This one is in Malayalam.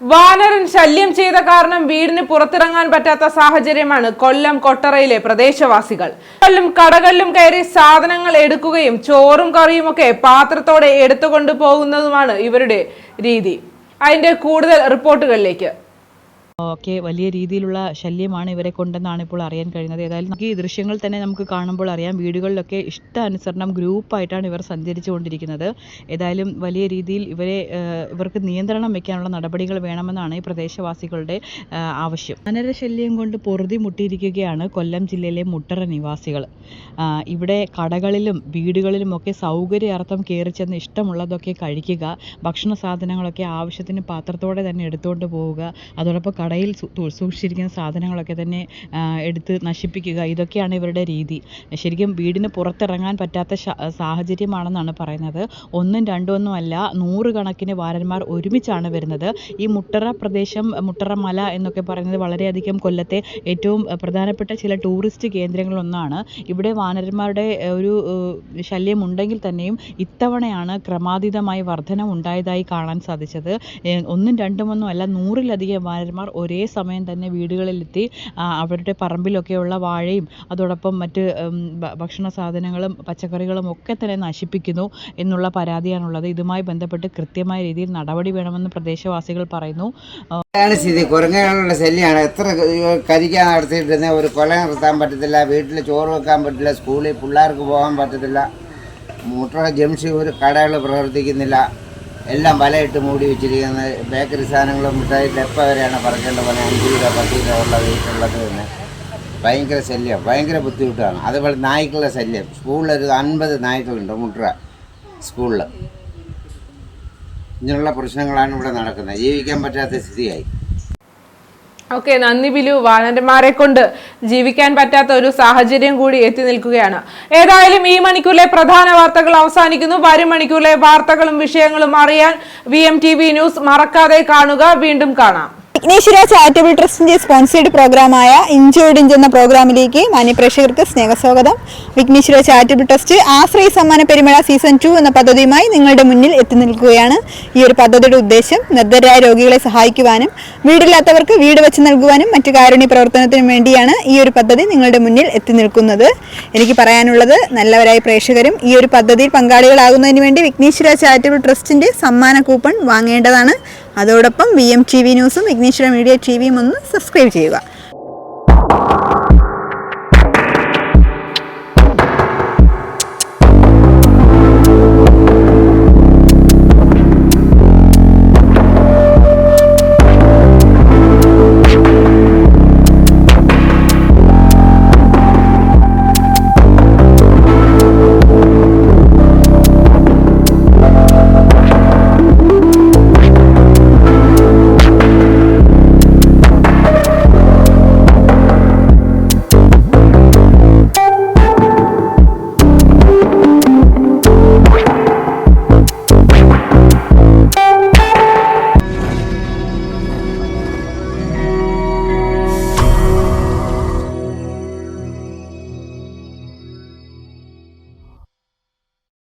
വാനരൻ ശല്യം ചെയ്ത കാരണം വീടിന് പുറത്തിറങ്ങാൻ പറ്റാത്ത സാഹചര്യമാണ് കൊല്ലം കൊട്ടറയിലെ പ്രദേശവാസികൾ. കൊല്ലം കടകളിലും കയറി സാധനങ്ങൾ എടുക്കുകയും ചോറും കറിയും ഒക്കെ പാത്രത്തോടെ എടുത്തുകൊണ്ടു പോകുന്നതുമാണ് ഇവരുടെ രീതി. അതിന്റെ കൂടുതൽ റിപ്പോർട്ടുകളിലേക്ക്. ഒക്കെ വലിയ രീതിയിലുള്ള ശല്യമാണ് ഇവരെ കൊണ്ടെന്നാണ് ഇപ്പോൾ അറിയാൻ കഴിയുന്നത്. ഏതായാലും നമുക്ക് ഈ ദൃശ്യങ്ങൾ തന്നെ നമുക്ക് കാണുമ്പോൾ അറിയാം. വീടുകളിലൊക്കെ ഇഷ്ടാനുസരണം ഗ്രൂപ്പായിട്ടാണ് ഇവർ സഞ്ചരിച്ചു കൊണ്ടിരിക്കുന്നത് ഏതായാലും വലിയ രീതിയിൽ ഇവരെ ഇവർക്ക് നിയന്ത്രണം വയ്ക്കാനുള്ള നടപടികൾ വേണമെന്നാണ് ഈ പ്രദേശവാസികളുടെ ആവശ്യം. അനര ശല്യം കൊണ്ട് പൊറുതി മുട്ടിയിരിക്കുകയാണ് കൊല്ലം ജില്ലയിലെ മുട്ടറ നിവാസികൾ. ഇവിടെ കടകളിലും വീടുകളിലും ഒക്കെ സൗകര്യാർത്ഥം കയറി ചെന്ന് ഇഷ്ടമുള്ളതൊക്കെ കഴിക്കുക ഭക്ഷണ സാധനങ്ങളൊക്കെ ആവശ്യത്തിന് പാത്രത്തോടെ തന്നെ എടുത്തുകൊണ്ട് പോവുക അതോടൊപ്പം കടയിൽ സൂക്ഷിച്ചിരിക്കുന്ന സാധനങ്ങളൊക്കെ തന്നെ എടുത്ത് നശിപ്പിക്കുക. ഇതൊക്കെയാണ് ഇവരുടെ രീതി. ശരിക്കും വീടിന് പുറത്തിറങ്ങാൻ പറ്റാത്ത സാഹചര്യമാണെന്നാണ് പറയുന്നത്. ഒന്നും രണ്ടും ഒന്നും അല്ല നൂറുകണക്കിന് വാരന്മാർ ഒരുമിച്ചാണ് വരുന്നത്. ഈ മുട്ടറ പ്രദേശം മുട്ടറ മല എന്നൊക്കെ പറയുന്നത് വളരെയധികം കൊല്ലത്തെ ഏറ്റവും പ്രധാനപ്പെട്ട ചില ടൂറിസ്റ്റ് കേന്ദ്രങ്ങളൊന്നാണ് ഇവിടെ വാനരന്മാരുടെ ഒരു ശല്യം ഉണ്ടെങ്കിൽ തന്നെയും ഇത്തവണയാണ് ക്രമാതീതമായി വർധന ഉണ്ടായതായി കാണാൻ സാധിച്ചത്. ഒന്നും രണ്ടും ഒന്നും അല്ല നൂറിലധികം വാനരന്മാർ ഒരേ സമയം തന്നെ വീടുകളിലെത്തി അവരുടെ പറമ്പിലൊക്കെയുള്ള വാഴയും അതോടൊപ്പം മറ്റ് ഭക്ഷണ സാധനങ്ങളും പച്ചക്കറികളും ഒക്കെ തന്നെ നശിപ്പിക്കുന്നു എന്നുള്ള പരാതിയാണുള്ളത്. ഇതുമായി ബന്ധപ്പെട്ട് കൃത്യമായ രീതിയിൽ നടപടി വേണമെന്ന് പ്രദേശവാസികൾ പറയുന്നു. സ്ഥിതി കുരങ്ങുകളുടെ ശല്യമാണ് എത്ര കരിക്കാൻ നടത്തിയിട്ടിരുന്ന ഒരു കൊല നിർത്താൻ പറ്റത്തില്ല. വീട്ടിൽ ചോറ് വെക്കാൻ പറ്റില്ല സ്കൂളിൽ പിള്ളേർക്ക് പോകാൻ പറ്റത്തില്ല. മുട്ട ജംഷി ഒരു കടകൾ പ്രവർത്തിക്കുന്നില്ല. എല്ലാം വലയിട്ട് മൂടി വെച്ചിരിക്കുന്ന ബേക്കറി സാധനങ്ങളും മിഠായി ഡെപ്പ വരെയാണ് പറക്കേണ്ട പോലെ അഞ്ച് രൂപ പത്ത് രൂപ ഉള്ള വീട്ടിലുള്ളത് തന്നെ. ഭയങ്കര ശല്യം ഭയങ്കര ബുദ്ധിമുട്ടാണ്. അതുപോലെ നായ്ക്കളുടെ ശല്യം. സ്കൂളിലൊരു അൻപത് നായ്ക്കളുണ്ട് മുട്ര സ്കൂളിൽ ഇങ്ങനെയുള്ള പ്രശ്നങ്ങളാണ് ഇവിടെ നടക്കുന്നത്. ജീവിക്കാൻ പറ്റാത്ത സ്ഥിതിയായി. ഓക്കെ നന്ദി ബിലു. വാനരന്മാരെ കൊണ്ട് ജീവിക്കാൻ പറ്റാത്ത ഒരു സാഹചര്യം കൂടി എത്തി നിൽക്കുകയാണ്. ഏതായാലും ഈ മണിക്കൂറിലെ പ്രധാന വാർത്തകൾ അവസാനിക്കുന്നു. വരും മണിക്കൂറിലെ വാർത്തകളും വിഷയങ്ങളും അറിയാൻ വി ന്യൂസ് മറക്കാതെ കാണുക. വീണ്ടും കാണാം. വിഘ്നേശ്വര ചാരിറ്റബിൾ ട്രസ്റ്റിന്റെ സ്പോൺസേഡ് പ്രോഗ്രാമായ ഇഞ്ചോയിഡ് ഇഞ്ച് എന്ന പ്രോഗ്രാമിലേക്ക് മാന്യപ്രേക്ഷകർക്ക് സ്നേഹസ്വാഗതം. വിഘ്നേശ്വര ചാരിറ്റബിൾ ട്രസ്റ്റ് ആശ്രയ സമ്മാന പെരുമഴ സീസൺ ടു എന്ന പദ്ധതിയുമായി നിങ്ങളുടെ മുന്നിൽ എത്തി നിൽക്കുകയാണ്. ഈ ഒരു പദ്ധതിയുടെ ഉദ്ദേശം നിർദ്ധരായ രോഗികളെ സഹായിക്കുവാനും വീടില്ലാത്തവർക്ക് വീട് വെച്ച് നൽകുവാനും മറ്റു കാരുണ്യ പ്രവർത്തനത്തിനും വേണ്ടിയാണ് ഈ ഒരു പദ്ധതി നിങ്ങളുടെ മുന്നിൽ എത്തി നിൽക്കുന്നത്. എനിക്ക് പറയാനുള്ളത് നല്ലവരായ പ്രേക്ഷകരും ഈ ഒരു പദ്ധതിയിൽ പങ്കാളികളാകുന്നതിന് വേണ്ടി വിഘ്നേശ്വര ചാരിറ്റബിൾ ട്രസ്റ്റിന്റെ സമ്മാന കൂപ്പൺ വാങ്ങേണ്ടതാണ്. അതോടൊപ്പം വി എം ടി വി ന്യൂസും വിഘ്നേശ്വര മീഡിയ ടി വിയും ഒന്ന് സബ്സ്ക്രൈബ് ചെയ്യുക.